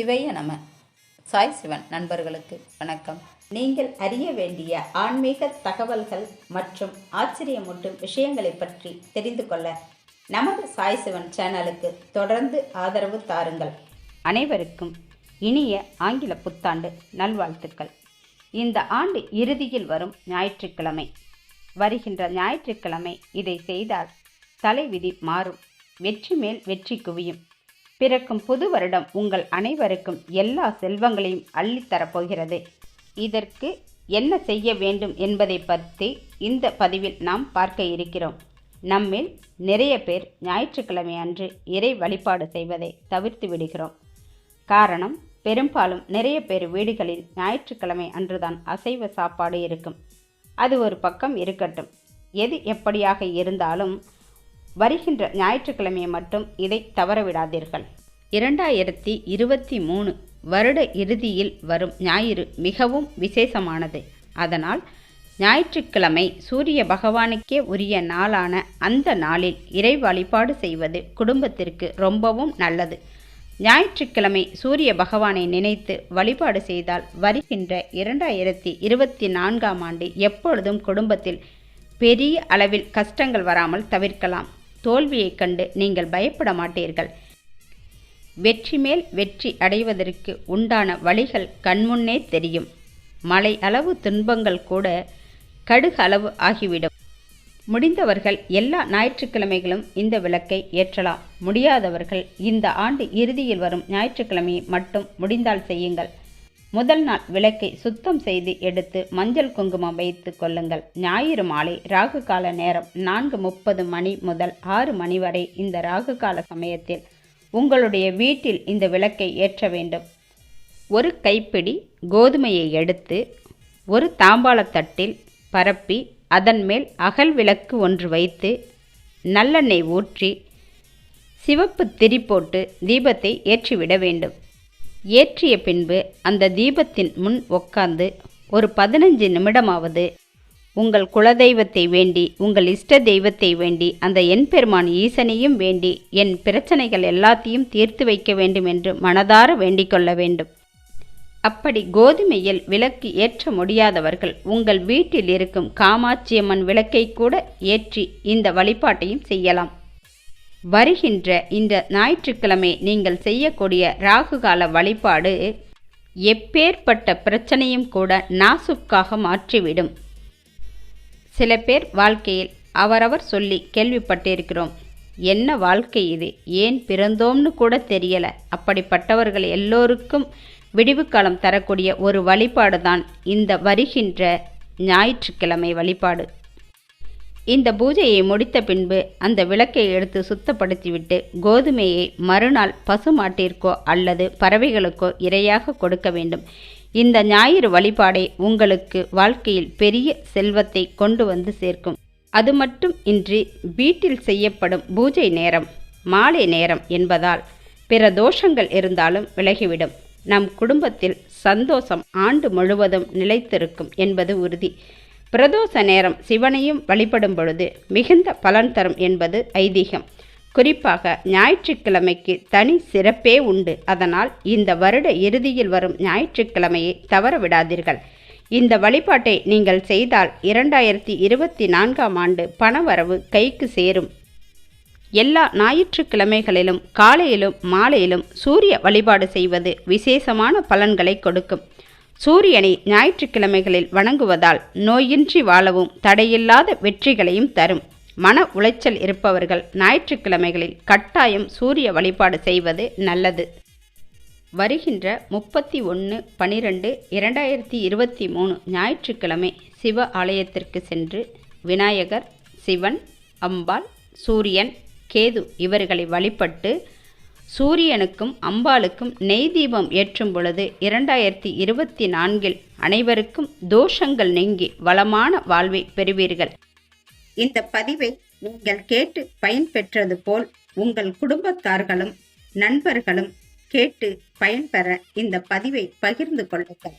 சிவைய நம. சாய் சிவன் நண்பர்களுக்கு வணக்கம். நீங்கள் அறிய வேண்டிய ஆன்மீக தகவல்கள் மற்றும் ஆச்சரியமூட்டும் விஷயங்களை பற்றி தெரிந்து கொள்ள நமது சாய் சிவன் சேனலுக்கு தொடர்ந்து ஆதரவு தாருங்கள். அனைவருக்கும் இனிய ஆங்கில புத்தாண்டு நல்வாழ்த்துக்கள். இந்த ஆண்டு இறுதியில் வரும் ஞாயிற்றுக்கிழமை. வருகின்ற ஞாயிற்றுக்கிழமை இதை செய்தால் தலைவிதி மாறும். வெற்றி மேல் வெற்றி குவியும். பிறக்கும் புது வருடம் உங்கள் அனைவருக்கும் எல்லா செல்வங்களையும் அள்ளித்தரப்போகிறது இதற்கு என்ன செய்ய வேண்டும் என்பதை பற்றி இந்த பதிவில் நாம் பார்க்க இருக்கிறோம். நம்மில் நிறைய பேர் ஞாயிற்றுக்கிழமை அன்று இறை வழிபாடு செய்வதை தவிர்த்து விடுகிறோம். காரணம் பெரும்பாலும் நிறைய பேர் வீடுகளில் ஞாயிற்றுக்கிழமை அன்றுதான் அசைவ சாப்பாடு இருக்கும். அது ஒரு பக்கம் இருக்கட்டும். எது எப்படியாக இருந்தாலும் வருகின்ற ஞாயிற்றுக்கிழமையை மட்டும் இதை தவறவிடாதீர்கள். இரண்டாயிரத்தி இருபத்தி மூணு வருட இறுதியில் வரும் ஞாயிறு மிகவும் விசேஷமானது. அதனால் ஞாயிற்றுக்கிழமை சூரிய பகவானுக்கே உரிய நாளான அந்த நாளில் இறை வழிபாடு செய்வது குடும்பத்திற்கு ரொம்பவும் நல்லது. ஞாயிற்றுக்கிழமை சூரிய பகவானை நினைத்து வழிபாடு செய்தால் வருகின்ற இரண்டாயிரத்தி இருபத்தி நான்காம் ஆண்டு எப்பொழுதும் குடும்பத்தில் பெரிய அளவில் கஷ்டங்கள் வராமல் தவிர்க்கலாம். தோல்வியைக் கண்டு நீங்கள் பயப்பட மாட்டீர்கள். வெற்றி மேல் வெற்றி அடைவதற்கு உண்டான வழிகள் கண்முன்னே தெரியும். மலை அளவு துன்பங்கள் கூட கடுகு அளவு ஆகிவிடும். முடிந்தவர்கள் எல்லா ஞாயிற்றுக்கிழமைகளும் இந்த விளக்கை ஏற்றலாம். முடியாதவர்கள் இந்த ஆண்டு இறுதியில் வரும் ஞாயிற்றுக்கிழமையை மட்டும் முடிந்தால் செய்யுங்கள். முதல் நாள் விளக்கை சுத்தம் செய்து எடுத்து மஞ்சள் குங்குமம் வைத்து கொள்ளுங்கள். ஞாயிறு மாலை ராகு கால நேரம் நான்கு முப்பது மணி முதல் ஆறு மணி வரை இந்த ராகு கால சமயத்தில் உங்களுடைய வீட்டில் இந்த விளக்கை ஏற்ற வேண்டும். ஒரு கைப்பிடி கோதுமையை எடுத்து ஒரு தாம்பாளத்தட்டில் பரப்பி அதன் மேல் அகல் விளக்கு ஒன்று வைத்து நல்லெண்ணெய் ஊற்றி சிவப்பு திரி போட்டு தீபத்தை ஏற்றிவிட வேண்டும். ஏற்றிய பின்பு அந்த தீபத்தின் முன் உட்கார்ந்து ஒரு பதினஞ்சு நிமிடமாவது உங்கள் குலதெய்வத்தை வேண்டி உங்கள் இஷ்ட தெய்வத்தை வேண்டி அந்த என் பெருமான் ஈசனையும் வேண்டி என் பிரச்சனைகள் எல்லாத்தையும் தீர்த்து வைக்க வேண்டும் என்று மனதார வேண்டிக்கொள்ள வேண்டும். அப்படி கோதுமையில் விளக்கு ஏற்ற முடியாதவர்கள் உங்கள் வீட்டில் இருக்கும் காமாட்சியம்மன் விளக்கை கூட ஏற்றி இந்த வழிபாட்டையும் செய்யலாம். வருகின்ற இந்த ஞாயிற்றுக்கிழமை நீங்கள் செய்யக்கூடிய ராகுகால வழிபாடு எப்பேற்பட்ட பிரச்சனையும் கூட நாசுக்காக மாற்றிவிடும். சில பேர் வாழ்க்கையில் அவரவர் சொல்லி கேள்விப்பட்டிருக்கிறோம் என்ன வாழ்க்கை இது? ஏன் பிறந்தோம்னு கூட தெரியலை. அப்படிப்பட்டவர்கள் எல்லோருக்கும் விடிவு காலம் தரக்கூடிய ஒரு வழிபாடு தான் இந்த வருகின்ற ஞாயிற்றுக்கிழமை வழிபாடு. இந்த பூஜையை முடித்த பின்பு அந்த விளக்கை எடுத்து சுத்தப்படுத்திவிட்டு கோதுமையை மறுநாள் பசுமாட்டிற்கோ அல்லது பறவைகளுக்கோ இரையாக கொடுக்க வேண்டும். இந்த ஞாயிறு வழிபாடை உங்களுக்கு வாழ்க்கையில் பெரிய செல்வத்தை கொண்டு வந்து சேர்க்கும். அது மட்டும் இன்றி வீட்டில் செய்யப்படும் பூஜை நேரம் மாலை நேரம் என்பதால் பிற தோஷங்கள் இருந்தாலும் விலகிவிடும். நம் குடும்பத்தில் சந்தோஷம் ஆண்டு முழுவதும் நிலைத்திருக்கும் என்பது உறுதி. பிரதோஷ நேரம் சிவனையும் வழிபடும் பொழுது மிகுந்த பலன் தரும் என்பது ஐதீகம். குறிப்பாக ஞாயிற்றுக்கிழமைக்கு தனி சிறப்பே உண்டு. அதனால் இந்த வருட இறுதியில் வரும் ஞாயிற்றுக்கிழமையை தவற விடாதீர்கள். இந்த வழிபாட்டை நீங்கள் செய்தால் இரண்டாயிரத்தி இருபத்தி நான்காம் ஆண்டு பணவரவு கைக்கு சேரும். எல்லா ஞாயிற்றுக்கிழமைகளிலும் காலையிலும் மாலையிலும் சூரிய வழிபாடு செய்வது விசேஷமான பலன்களை கொடுக்கும். சூரியனை ஞாயிற்றுக்கிழமைகளில் வணங்குவதால் நோயின்றி வாழவும் தடையில்லாத வெற்றிகளையும் தரும். மன உளைச்சல் இருப்பவர்கள் ஞாயிற்றுக்கிழமைகளில் கட்டாயம் சூரிய வழிபாடு செய்வது நல்லது. வருகின்ற முப்பத்தி ஒன்று பனிரெண்டு இரண்டாயிரத்தி இருபத்தி மூணு ஞாயிற்றுக்கிழமை சிவ ஆலயத்திற்கு சென்று விநாயகர் சிவன் அம்பாள் சூரியன் கேது இவர்களை வழிபட்டு சூரியனுக்கும் அம்பாளுக்கும் நெய் தீபம் ஏற்றும் பொழுது இரண்டாயிரத்தி இருபத்தி நான்கில் அனைவருக்கும் தோஷங்கள் நீங்கி வளமான வாழ்வை பெறுவீர்கள். இந்த பதிவை நீங்கள் கேட்டு பயன்பெற்றது போல் உங்கள் குடும்பத்தார்களும் நண்பர்களும் கேட்டு பயன்பெற இந்த பதிவை பகிர்ந்து கொள்ளுங்கள்.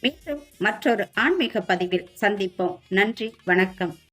மீண்டும் மற்றொரு ஆன்மீக பதிவில் சந்திப்போம். நன்றி வணக்கம்.